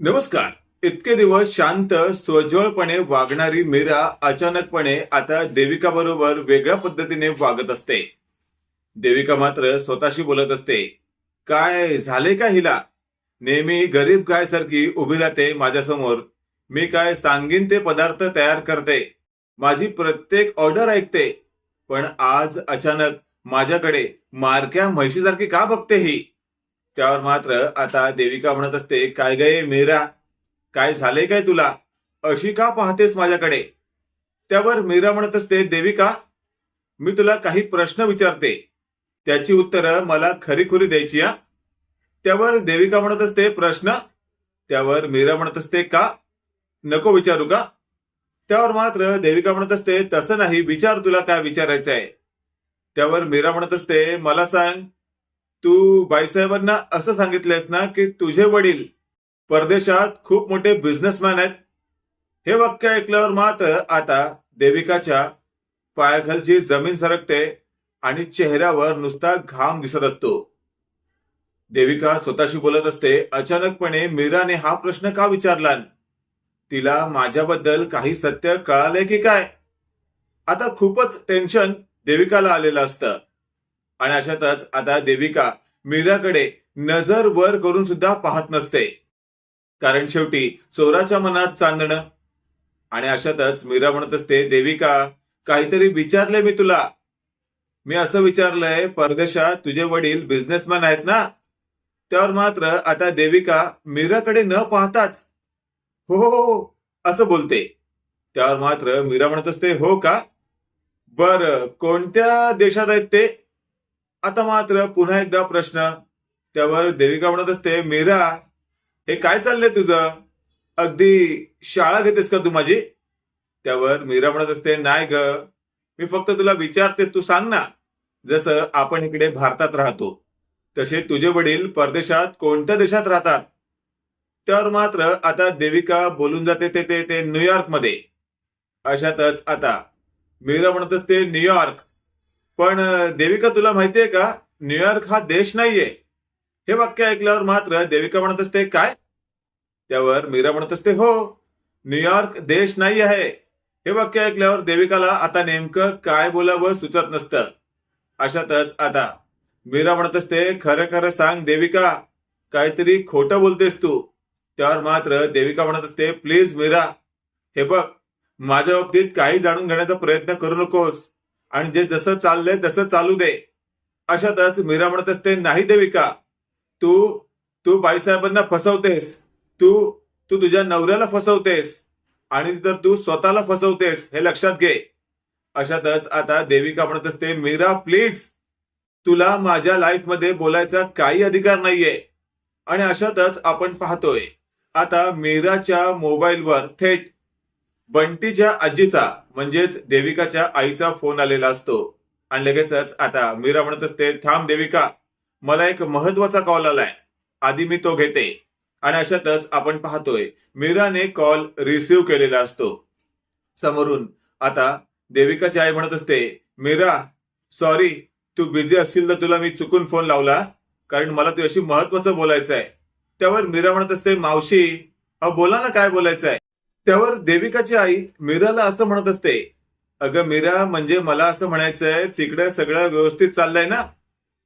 नमस्कार. इतके दिवस शांत स्वज्वळपणे वागणारी मीरा अचानकपणे आता देविका बरोबर वेगळ्या पद्धतीने वागत असते. देविका मात्र स्वतःशी बोलत असते. काय झाले का हिला? नेहमी गरीब गायसारखी उभी राहते माझ्यासमोर. मी काय सांगीन ते पदार्थ तयार करते. माझी प्रत्येक ऑर्डर ऐकते. पण आज अचानक माझ्याकडे मारक्या म्हैशीसारखी का बघते ही? त्यावर मात्र आता देविका म्हणत असते काय गे मीरा? काय झाले काय तुला? अशी का पाहतेस माझ्याकडे? त्यावर मीरा म्हणत असते देविका मी तुला काही प्रश्न विचारते. त्याची उत्तरं मला खरीखुरी द्यायची हा? त्यावर देविका म्हणत असते प्रश्न? त्यावर मीरा म्हणत असते का? नको विचारू का? त्यावर मात्र देविका म्हणत असते तसं नाही विचार तुला काय विचारायचं आहे त्यावर मीरा म्हणत असते मला सांग तू बाईसाहेबांना असं सांगितलंयस ना की तुझे वडील परदेशात खूप मोठे बिझनेसमॅन आहेत. हे वाक्य ऐकल्यावर मात्र आता देविकाच्या पायाखालची जमीन सरकते आणि चेहऱ्यावर नुसता घाम दिसत असतो. देविका स्वतःशी बोलत असते अचानकपणे मीराने हा प्रश्न का विचारला? तिला माझ्याबद्दल काही सत्य कळालंय की काय? आता खूपच टेन्शन देविकाला आलेलं असतं. आणि अशातच आता देविका मीराकडे नजर वर करून सुद्धा पाहत नसते. कारण शेवटी चोराच्या मनात चांदणं. आणि अशातच मीरा म्हणत असते देविका काहीतरी विचारलंय मी तुला. मी असं विचारलंय परदेशात तुझे वडील बिझनेसमॅन आहेत ना? त्यावर मात्र आता देविका मीराकडे न पाहताच. हो हो हो असं बोलते. त्यावर मात्र मीरा म्हणत असते हो का? बर कोणत्या देशात आहेत ते? आता मात्र पुन्हा एकदा प्रश्न. त्यावर देविका म्हणत असते मीरा हे काय चाललंय तुझं? अगदी शाळा घेतेस का तू माझी? त्यावर मीरा म्हणत असते नाही ग मी फक्त तुला विचारते तू सांग ना. जसं आपण इकडे भारतात राहतो तसे तुझे वडील परदेशात कोणत्या देशात राहतात? त्यावर मात्र आता देविका बोलून जाते ते ते ते न्यूयॉर्कमध्ये अशातच आता मीरा म्हणत असते न्यूयॉर्क पण देविका तुला माहितीये का? न्यूयॉर्क हा देश नाहीये. हे वाक्य ऐकल्यावर मात्र देविका म्हणत असते काय? त्यावर मीरा म्हणत असते हो न्यूयॉर्क देश नाही आहे. हे वाक्य ऐकल्यावर देविकाला आता नेमकं काय बोलावं सुचत नसतं. अशातच आता मीरा म्हणत असते खरं खरं सांग देविका काहीतरी खोटं बोलतेस तू. त्यावर मात्र देविका म्हणत असते प्लीज मीरा हे बघ माझ्या बाबतीत काही जाणून घेण्याचा प्रयत्न करू नकोस. आणि जे जसं चाललंय तसं चालू दे. अशातच मीरा म्हणत असते नाही देविका तू तू बाईसाहेबांना फसवतेस. तू तू तुझ्या नवऱ्याला फसवतेस. आणि तर तू स्वतःला फसवतेस. हे लक्षात घे. अशातच आता देविका म्हणत असते मीरा प्लीज तुला माझ्या लाईफमध्ये बोलायचा काही अधिकार नाहीये. आणि अशातच आपण पाहतोय आता मीराच्या मोबाईलवर थेट बंटीच्या आजीचा म्हणजेच देविकाच्या आईचा फोन आलेला असतो. आणि लगेचच आता मीरा म्हणत असते थांब देविका मला एक महत्त्वाचा कॉल आलाय. आधी मी तो घेते. आणि अशातच आपण पाहतोय मीराने कॉल रिसिव्ह केलेला असतो. समोरून आता देविकाची आई म्हणत असते मीरा सॉरी तू बिझी असशील तर तुला मी चुकून फोन लावला कारण मला तुझ्याशी महत्वाचं बोलायचं आहे त्यावर मीरा म्हणत असते मावशी अ बोला ना काय बोलायचं आहे त्यावर देविकाची आई मीराला असं म्हणत असते अगं मीरा म्हणजे मला असं म्हणायचंय तिकडे सगळं व्यवस्थित चाललंय ना?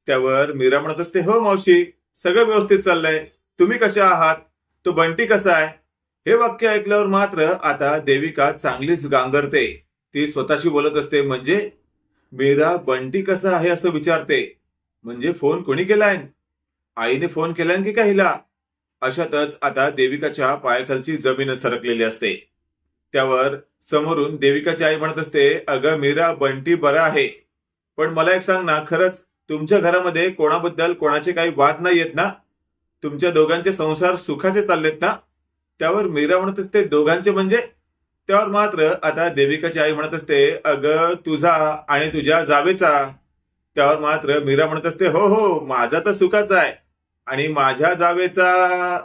त्यावर मीरा म्हणत असते हो मावशी सगळं व्यवस्थित चाललंय. तुम्ही कशा आहात? तो बंटी कसा आहे? हे वाक्य ऐकल्यावर मात्र आता देविका चांगलीच गांगरते. ती स्वतःशी बोलत असते म्हणजे मीरा बंटी कसा आहे असं विचारते. म्हणजे फोन कोणी केलाय? आईने फोन केलाय की का हिला अशातच आता देविकाच्या पायाखालची जमीन सरकलेली असते. त्यावर समोरून देविकाची आई म्हणत असते अगं मीरा बंटी बरा आहे. पण मला एक सांग ना खरंच तुमच्या घरामध्ये कोणाबद्दल कोणाचे काही वाद नाही येत ना? तुमच्या दोघांचे संसार सुखाचे चाललेत ना? त्यावर मीरा म्हणत असते दोघांचे म्हणजे? त्यावर मात्र आता देविकाची आई म्हणत असते अगं तुझा आणि तुझ्या जावेचा. त्यावर मात्र मीरा म्हणत असते हो हो माझा तर सुखाचा आहे. आणि माझ्या जावेचा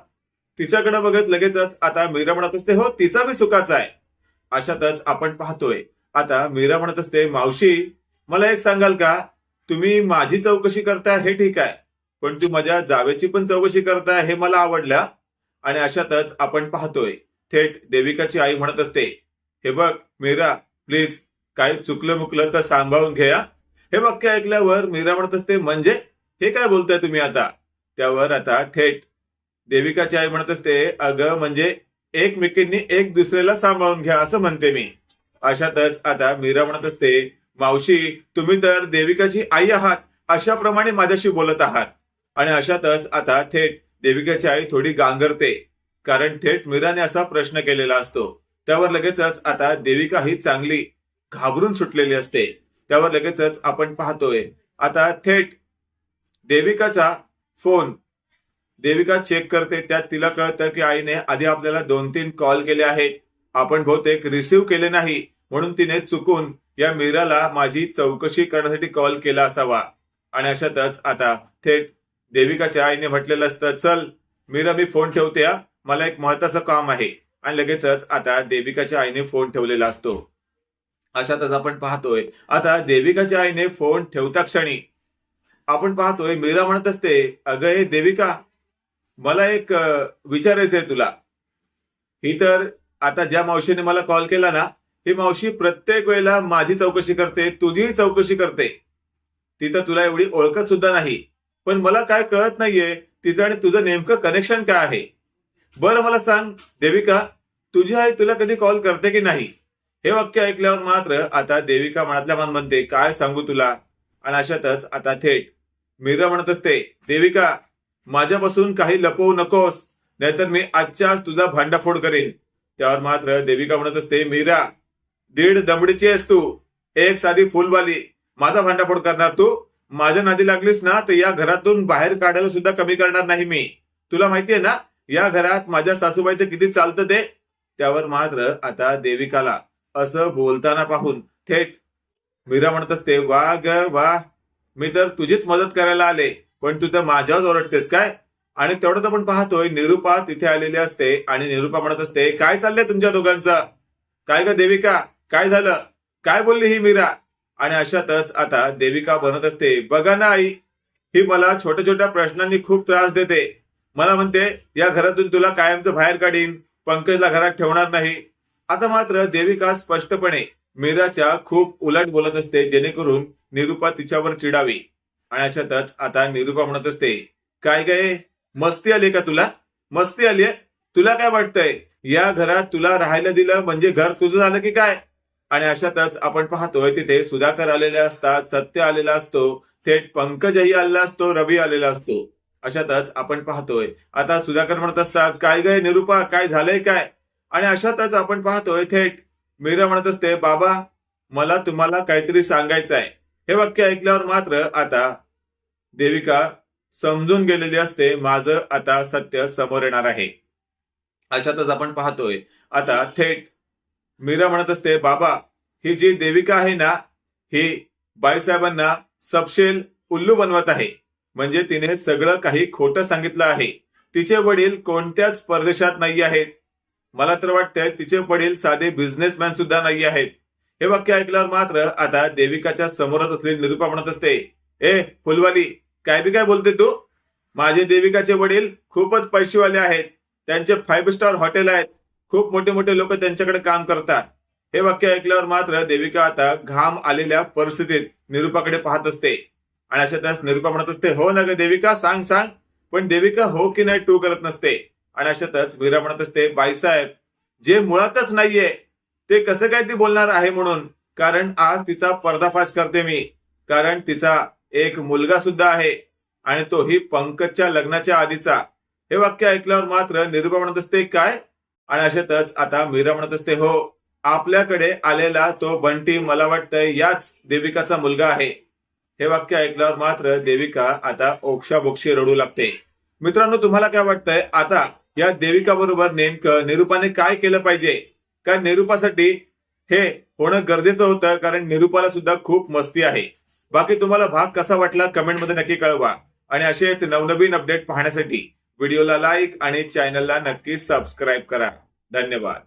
तिच्याकडे बघत लगेचच आता मीरा म्हणत असते हो तिचा बी सुखाचा आहे. अशातच आपण पाहतोय आता मीरा म्हणत असते मावशी मला एक सांगाल का? तुम्ही माझी चौकशी करताय हे ठीक आहे पण तू माझ्या जावेची पण चौकशी करताय हे मला आवडलं. आणि अशातच आपण पाहतोय थेट देविकाची आई म्हणत असते हे बघ मीरा प्लीज काय चुकलं मुकलं तर सांभाळून घ्या हे वाक्य ऐकल्यावर मीरा म्हणत असते म्हणजे? हे काय बोलताय तुम्ही आता? त्यावर आता थेट. देविकाची आई म्हणत असते अगं म्हणजे एकमेकींनी एक दुसऱ्याला सांभाळून घ्या असं म्हणते मी. अशातच आता मीरा म्हणत असते मावशी तुम्ही तर देविकाची आई आहात अशाप्रमाणे माझ्याशी बोलत आहात. आणि अशातच आता थेट देविकाची आई थोडी गांगरते कारण थेट मीराने असा प्रश्न केलेला असतो. त्यावर लगेचच आता देविका ही चांगली घाबरून सुटलेली असते. त्यावर लगेचच आपण पाहतोय. आता थेट देविकाचा फोन. देविका चेक करते. त्यात तिला कळतं की आईने आधी आपल्याला दोन तीन कॉल केले आहेत. आपण बहुतेक रिसीव्ह केले नाही. म्हणून तिने चुकून या मीराला माझी चौकशी करण्यासाठी कॉल केला असावा. आणि अशातच आता थेट देविकाच्या आईने म्हटलेलं असतं चल मीरा मी फोन ठेवते हा. मला एक महत्वाचं काम आहे. आणि लगेचच आता देविकाच्या आईने फोन ठेवलेला असतो. अशातच आपण पाहतोय. आता देविकाच्या आईने फोन ठेवता क्षणी आपण पाहतोय मीरा म्हणत असते अगं हे देविका मला एक विचारायचंय तुला. ही तर आता ज्या मावशीने मला कॉल केला ना ही मावशी प्रत्येक वेळेला माझी चौकशी करते तुझीही चौकशी करते. ती तर तुला एवढी ओळखत सुद्धा नाही. पण मला काय कळत नाहीये तिचं आणि तुझं नेमकं कनेक्शन काय आहे? बरं मला सांग देविका तुझी आई तुला कधी कॉल करते की नाही? हे वाक्य ऐकल्यावर मात्र आता देविका मनातल्या मन म्हणते काय सांगू तुला? आणि अशातच आता थेट मीरा म्हणत असते देविका माझ्यापासून काही लपवू नकोस नाहीतर मी आजच्या आज तुझा भांडाफोड करेन. त्यावर मात्र देविका म्हणत असते मीरा दीड दमडीची आहेस तू एक साधी फुलवाली. माझा भांडाफोड करणार तू? माझ्या नादी लागलीस ना तर या घरातून बाहेर काढायला सुद्धा कमी करणार नाही मी. तुला माहितीये ना या घरात माझ्या सासूबाईचं किती चालतं ते? त्यावर मात्र आता देविकाला असं बोलताना पाहून थेट मीरा म्हणत असते वा ग वा मी तर तुझीच मदत करायला आले पण तू तर माझ्याच ओरडतेस काय? आणि तेवढं तर आपण पाहतोय निरुपा तिथे आलेली असते आणि निरुपा म्हणत असते काय चाललंय तुमच्या दोघांचं? काय का देविका? काय झालं? काय बोलली ही मीरा? आणि अशातच आता देविका बनत असते बघा ना आई ही मला छोट्या छोट्या प्रश्नांनी खूप त्रास देते. मला म्हणते या घरातून तुला कायमचं बाहेर काढीन पंकजला घरात ठेवणार नाही. आता मात्र देविका स्पष्टपणे मीराच्या खूप उलट बोलत असते जेणेकरून निरुपा तिच्यावर चिडावी. आणि अशातच आता निरुपा म्हणत असते काय काय मस्ती आली का तुला? मस्ती आली तुला काय वाटतंय? या घरात तुला राहायला दिलं म्हणजे घर तुझं झालं की काय? आणि अशातच आपण पाहतोय तिथे सुधाकर आलेले असतात सत्य आलेला असतो थेट पंकजही आलेला असतो रवी आलेला असतो. अशातच आपण पाहतोय आता सुधाकर म्हणत असतात काय गय निरुपा? काय झालंय काय? आणि अशातच आपण पाहतोय थेट मीरा म्हणत असते बाबा मला तुम्हाला काहीतरी सांगायचं आहे हे वाक्य ऐकल्यावर मात्र आता देविका समजून गेलेली असते माझं आता सत्य समोर येणार आहे. अशातच आपण पाहतोय आता थेट मीरा म्हणत असते बाबा ही जी देविका आहे ना ही बाईसाहेबांना सपशेल उल्लू बनवत आहे. म्हणजे तिने सगळं काही खोटं सांगितलं आहे. तिचे वडील कोणत्याच परदेशात नाही आहेत. मला तर वाटतंय तिचे वडील साधे बिझनेसमॅन सुद्धा नाही आहेत. हे वाक्य ऐकल्यावर मात्र आता देविकाच्या समोरच असलेली निरुपा म्हणत असते ए फुलवाली काय बी काय बोलते तू? माझे देविकाचे वडील खूपच पैसेवाले आहेत. त्यांचे फाईव्ह स्टार हॉटेल आहेत. खूप मोठे मोठे लोक त्यांच्याकडे काम करतात. हे वाक्य ऐकल्यावर मात्र देविका आता घाम आलेल्या परिस्थितीत निरुपाकडे पाहत असते. आणि अशा त्यास निरुपा म्हणत असते हो ना ग देविका सांग सांग. पण देविका हो की नाही टू करत नसते. आणि अशातच मीरा म्हणत असते बाईसाहेब जे मुळातच नाहीये ते कसं काय ती बोलणार आहे म्हणून? कारण आज तिचा पर्दाफाश करते मी. कारण तिचा एक मुलगा सुद्धा आहे. आणि तोही पंकजच्या लग्नाच्या आधीचा. हे वाक्य ऐकल्यावर मात्र निरुपा म्हणत असते काय? आणि अशातच आता मीरा म्हणत असते हो आपल्याकडे आलेला तो बंटी मला वाटतंय याच देविकाचा मुलगा आहे. हे वाक्य ऐकल्यावर मात्र देविका आता ओक्षाबोक्षी रडू लागते. मित्रांनो तुम्हाला काय वाटतंय? आता या देविका बरोबर नेमकं निरुपाने काय केलं पाहिजे? कारण निरुपासाठी हे होणं गरजेचं होतं कारण निरुपाला सुद्धा खूप मस्ती आहे. बाकी तुम्हाला भाग कसा वाटला कमेंटमध्ये नक्की कळवा. आणि असेच नवनवीन अपडेट पाहण्यासाठी व्हिडिओला लाईक आणि चॅनलला नक्की सबस्क्राईब करा. धन्यवाद.